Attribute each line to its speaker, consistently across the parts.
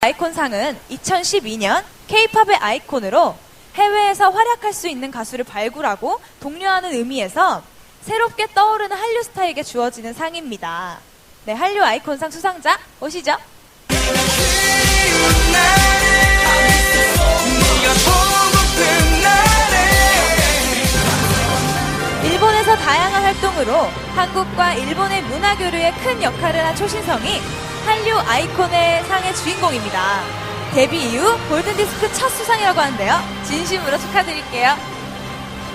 Speaker 1: 아이콘상은 2012년 K-팝의 아이콘으로 해외에서 활약할 수 있는 가수를 발굴하고 독려하는 의미에서 새롭게 떠오르는 한류 스타에게 주어지는 상입니다. 네, 한류 아이콘상 수상자 오시죠. 일본에서 다양한 활동으로 한국과 일본의 문화 교류에 큰 역할을 한 초신성이 한류 아이콘의 상의 주인공입니다. 데뷔 이후 골든디스크 첫 수상이라고 하는데요. 진심으로 축하드릴게요.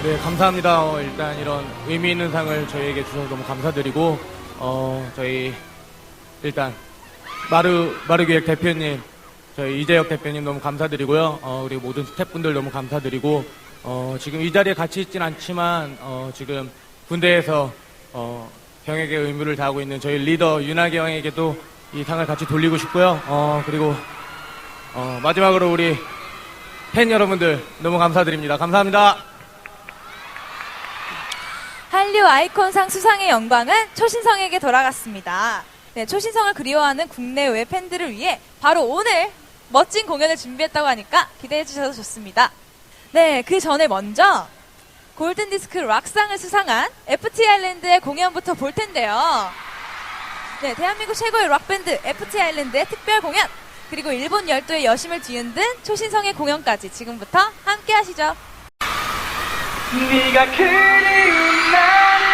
Speaker 2: 네, 감사합니다. 어, 일단 이런 의미 있는 상을 저희에게 주셔서 너무 감사드리고, 어, 저희, 일단, 마르, 마르기획 대표님, 저희 이재혁 대표님 너무 감사드리고요. 어, 우리 모든 스태프분들 너무 감사드리고, 어, 지금 이 자리에 같이 있진 않지만, 어, 지금 군대에서, 어, 병역의 의무를 다하고 있는 저희 리더 윤하기 형에게도 이 상을 같이 돌리고 싶고요. 어, 그리고, 어, 마지막으로 우리 팬 여러분들 너무 감사드립니다. 감사합니다.
Speaker 1: 한류 아이콘상 수상의 영광은 초신성에게 돌아갔습니다. 네, 초신성을 그리워하는 국내외 팬들을 위해 바로 오늘 멋진 공연을 준비했다고 하니까 기대해 주셔도 좋습니다. 네, 그 전에 먼저 골든디스크 락상을 수상한 FT 아일랜드의 공연부터 볼 텐데요. 네, 대한민국 최고의 락밴드 FT 아일랜드의 특별 공연, 그리고 일본 열도의 여심을 뒤흔든 초신성의 공연까지 지금부터 함께 하시죠.
Speaker 3: 네가 그리운 나를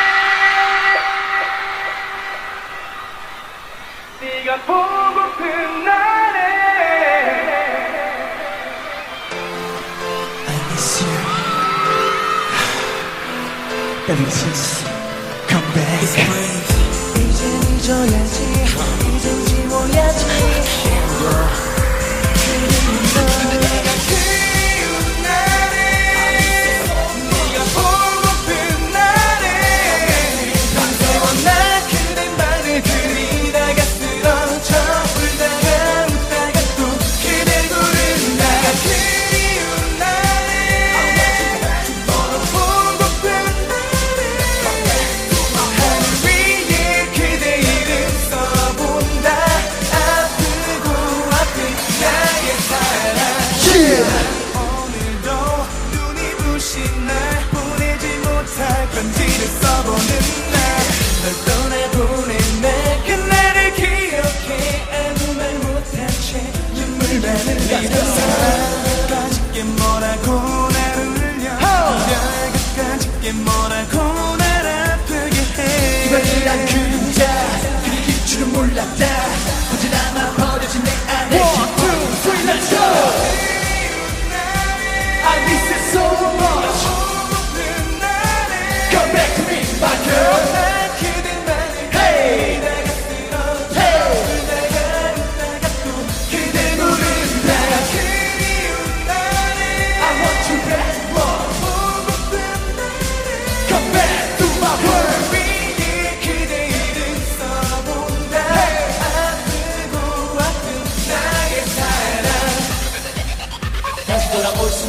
Speaker 3: 네가 보고픈 나를
Speaker 4: I miss you. Baby, just come back. 잊어야지, 이젠 지워야지.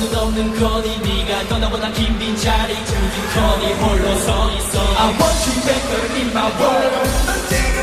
Speaker 5: 수는 없는 거니 네가 떠나보다 긴 빈 자리 두둑거니 홀로 서 있어. I want you back girl in my world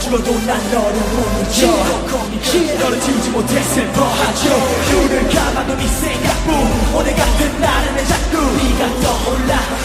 Speaker 4: 죽어도 난 너를 못 잊어. 너를 지우지 못해 슬퍼하죠. 눈을 감아도 네 생각뿐. 오늘 같은 내 자꾸 네가 떠올라.